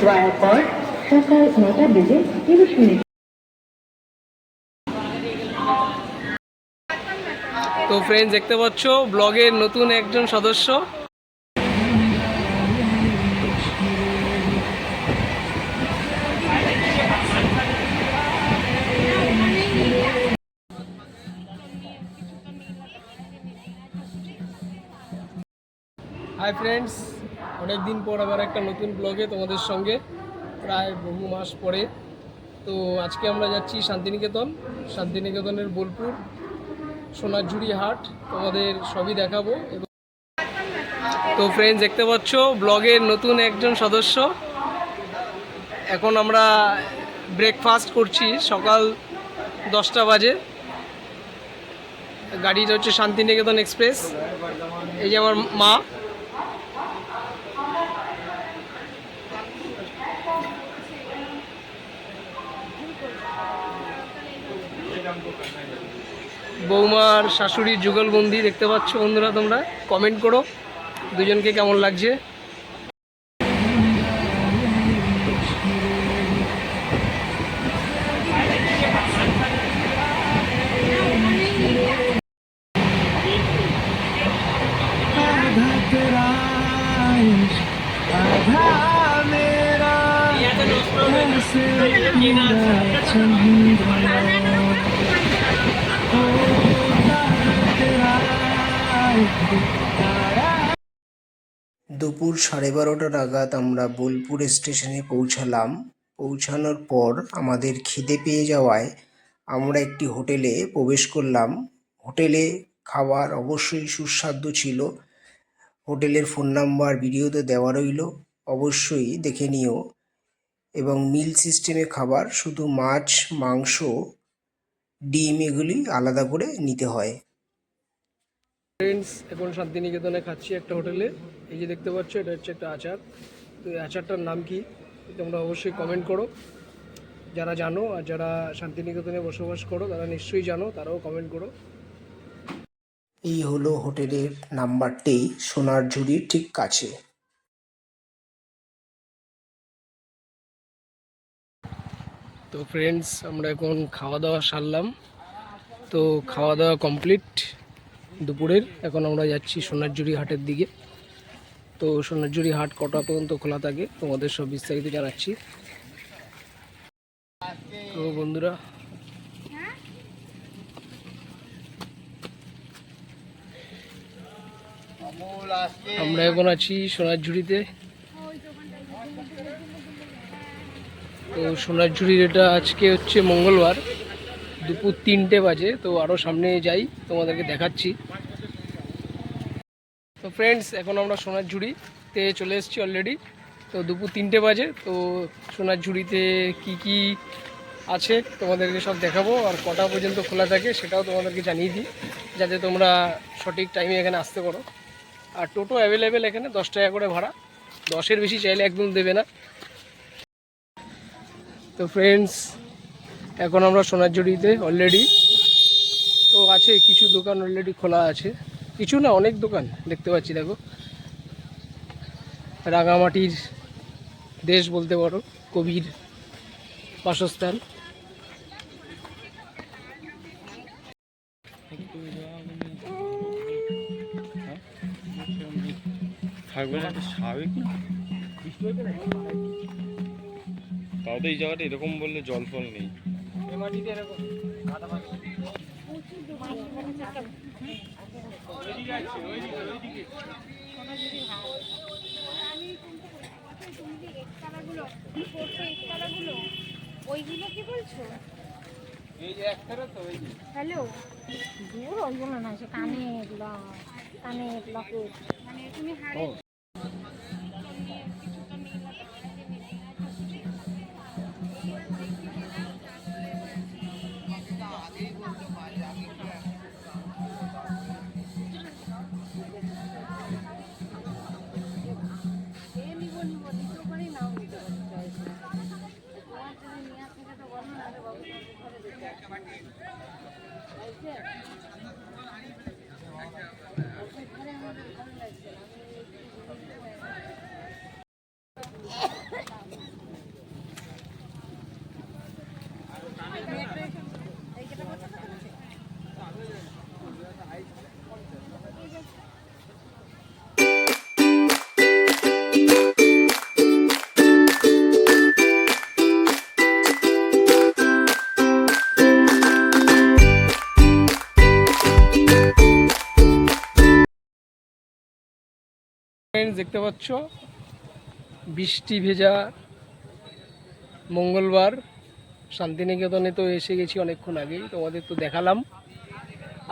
পর সকাল নটা বেজে তিরিশ মিনিট। তো ফ্রেন্ডস দেখতে পাচ্ছ, ব্লগের নতুন একজন সদস্য। হাই ফ্রেন্ডস অনেক দিন পর আবার একটা নতুন ব্লগে তোমাদের সঙ্গে, প্রায় বহু মাস পরে। তো আজকে আমরা যাচ্ছি শান্তিনিকেতন, শান্তিনিকেতনের বোলপুর সোনারঝুড়ি হাট। তোমাদের সবই দেখাবো। এবং তো ফ্রেন্ডস দেখতে পাচ্ছ ব্লগের নতুন একজন সদস্য। এখন আমরা ব্রেকফাস্ট করছি সকাল দশটা বাজে। গাড়িটা হচ্ছে শান্তিনিকেতন এক্সপ্রেস এই যে আমার মা। বৌমার শাশুড়ির যুগলবন্দি দেখতে পাচ্ছ বন্ধুরা তোমরা কমেন্ট করো দুজনকে কেমন লাগছে দুপুর সাড়ে বারোটা নাগাদ আমরা বোলপুর স্টেশনে পৌঁছালাম। পৌঁছানোর পর আমাদের খিদে পেয়ে যাওয়ায় আমরা একটি হোটেলে প্রবেশ করলাম। হোটেলে খাবার অবশ্যই সুস্বাদু ছিল। হোটেলের ফোন নাম্বার ভিডিওতে দেওয়া রইল। অবশ্যই দেখে নিও। এবং মিল সিস্টেমে খাবার শুধু মাছ, মাংস, ডিম এগুলি আলাদা করে নিতে হয়। ফ্রেন্ডস এখন শান্তিনিকেতনে খাচ্ছি একটা হোটেলে। এই যে দেখতে পাচ্ছ এটা হচ্ছে একটা আচার। তো এই আচারটার নাম কি? তোমরা অবশ্যই কমেন্ট করো। যারা জানো আর যারা শান্তিনিকেতনে বসবাস করো তারা নিশ্চয়ই জানো তারাও কমেন্ট করো। এই হলো হোটেলের নাম্বারটি সোনার ঝুড়ির ঠিক কাছে। তো ফ্রেন্ডস আমরা এখন খাওয়া দাওয়া সারলাম। তো খাওয়া দাওয়া কমপ্লিট দুপুরের। এখন আমরা যাচ্ছি সোনারজুড়ি হাটের দিকে। তো সোনারজুড়ি হাট কটা পর্যন্ত খোলা থাকে তোমাদের সব বিস্তারিত জানাচ্ছি। তো বন্ধুরা, আমরা এখন আছি সোনারঝুড়িতে তো সোনারঝুড়ির এটা আজকে হচ্ছে মঙ্গলবার। দুপুর তিনটে বাজে, তো আরও সামনে যাই, তোমাদেরকে দেখাচ্ছি। তো ফ্রেন্ডস এখন আমরা সোনারঝুড়িতে চলে এসেছি অলরেডি তো দুপুর তিনটে বাজে, তো সোনারঝুড়িতে কি কি আছে তোমাদেরকে সব দেখাবো, আর কটা পর্যন্ত খোলা থাকে সেটাও তোমাদেরকে জানিয়ে দিই, যাতে তোমরা সঠিক টাইমে এখানে আসতে পারো। আর টোটো অ্যাভেলেবেল এখানে, দশ টাকা করে ভাড়া। দশের বেশি চাইলে একদম দেবে না। তো ফ্রেন্ডস এখন আমরা সোনারঝুড়িতে অলরেডি তো আছে, কিছু দোকান অলরেডি খোলা আছে। কিছু না, অনেক দোকান, দেখতে পাচ্ছি, দেখো। রাঙামাটির দেশ বলতে পারো, কবির বাসস্থান। থাকবে স্বাভাবিক না? এই জায়গাটা এরকম বললে জল ফল নেই। ওইগুলো কি বলছো এই যে একটারে তো এই হ্যালো। দূর ওইগুলো না সে কানে কানে লকেট মানে তুমি হাড়ে ঘরে আমাদের ভালো লাগছে ফ্রেন্ডস দেখতে পাচ্ছ? বৃষ্টি ভেজা, মঙ্গলবার, শান্তিনিকেতনে তো এসে গেছি অনেকক্ষণ আগেই, তোমাদের তো দেখালাম।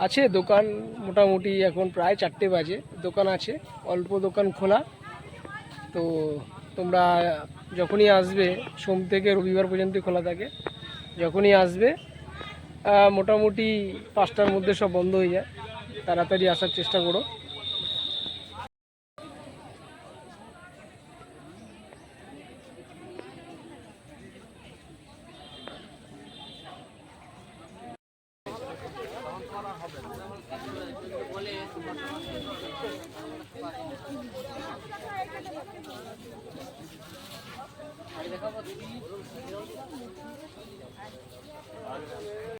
আছে দোকান মোটামুটি এখন প্রায় চারটে বাজে, দোকান আছে, অল্প দোকান খোলা। তো তোমরা যখনই আসবে, সোম থেকে রবিবার পর্যন্ত খোলা থাকে, যখনই আসবে মোটামুটি পাঁচটার মধ্যে সব বন্ধ হয়ে যায়। তাড়াতাড়ি আসার চেষ্টা করো। দেখাবো দিদি